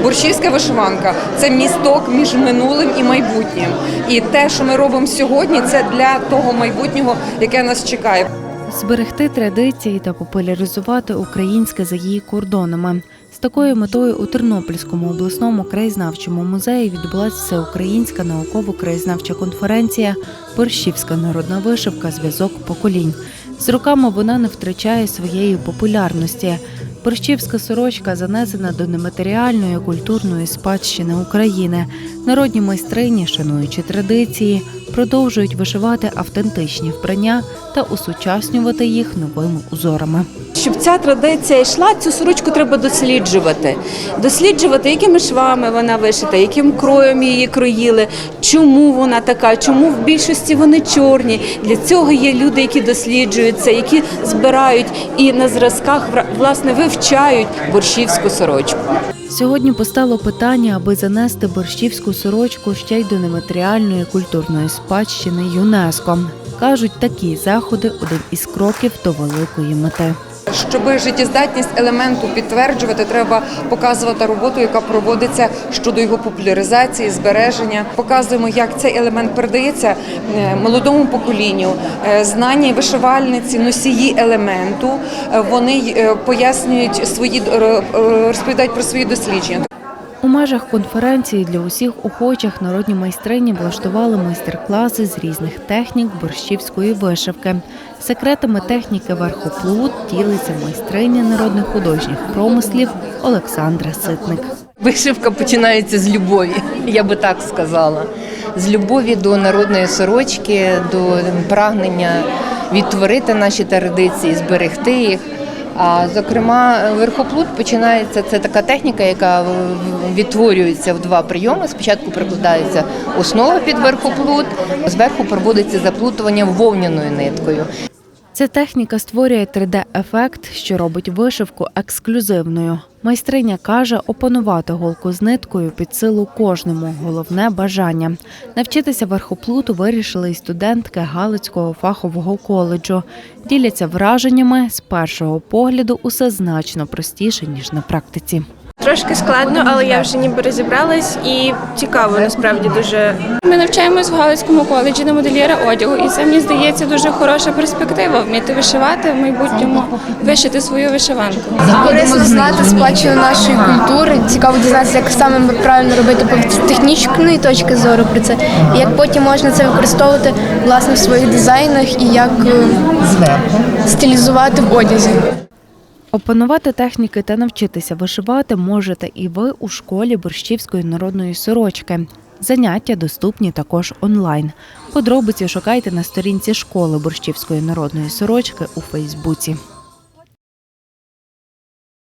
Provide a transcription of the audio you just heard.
Борщівська вишиванка це місток між минулим і майбутнім. І те, що ми робимо сьогодні, це для того майбутнього, яке нас чекає. Зберегти традиції та популяризувати українське за її кордонами. З такою метою у Тернопільському обласному краєзнавчому музеї відбулася всеукраїнська науково-краєзнавча конференція Борщівська народна вишивка зв'язок поколінь. З роками вона не втрачає своєї популярності. Борщівська сорочка занесена до нематеріальної культурної спадщини України. Народні майстрині, шануючи традиції, продовжують вишивати автентичні вбрання та усучаснювати їх новими узорами. Щоб ця традиція йшла, цю сорочку треба досліджувати. Досліджувати, якими швами вона вишита, яким кроєм її кроїли, чому вона така, чому в більшості вони чорні. Для цього є люди, які досліджують це, які збирають і на зразках власне вивчають борщівську сорочку. Сьогодні постало питання, аби занести борщівську сорочку ще й до нематеріальної культурної спадщини ЮНЕСКО. Кажуть, такі заходи один із кроків до великої мети. Щоб життєздатність елементу підтверджувати, треба показувати роботу, яка проводиться щодо його популяризації, збереження. Показуємо, як цей елемент передається е, молодому поколінню. Е, Знання вишивальниці, носії елементу. е, Вони пояснюють свої розповідають про свої дослідження. У межах конференції для усіх охочих народні майстрині влаштували майстер-класи з різних технік борщівської вишивки. Секретами техніки верхоплут ділиться майстриня народних художніх промислів Олександра Ситник. Вишивка починається з любові, я би так сказала. З любові до народної сорочки, до прагнення відтворити наші традиції, зберегти їх. А зокрема, верхоплут починається це така техніка, яка відтворюється в два прийоми. Спочатку прикладається основа під верхоплут, зверху проводиться заплутування вовняною ниткою. Ця техніка створює 3D-ефект, що робить вишивку ексклюзивною. Майстриня каже, опанувати голку з ниткою під силу кожному. Головне бажання. Навчитися верхоплуту вирішили й студентки Галицького фахового коледжу. Діляться враженнями з першого погляду усе значно простіше ніж на практиці. Трошки складно, але я вже ніби розібралась і цікаво насправді дуже. Ми навчаємось в Галицькому коледжі на модельєра одягу, і це мені здається дуже хороша перспектива вміти вишивати в майбутньому, вишити свою вишиванку. Корисно знати спадщину нашої культури. Цікаво дізнатися, як саме правильно робити з технічної точки зору про це, і як потім можна це використовувати власне в своїх дизайнах і як е, стилізувати в одязі. Опанувати техніки та навчитися вишивати можете і ви у школі борщівської народної сорочки. Заняття доступні також онлайн. Подробиці шукайте на сторінці школи борщівської народної сорочки у Фейсбуці.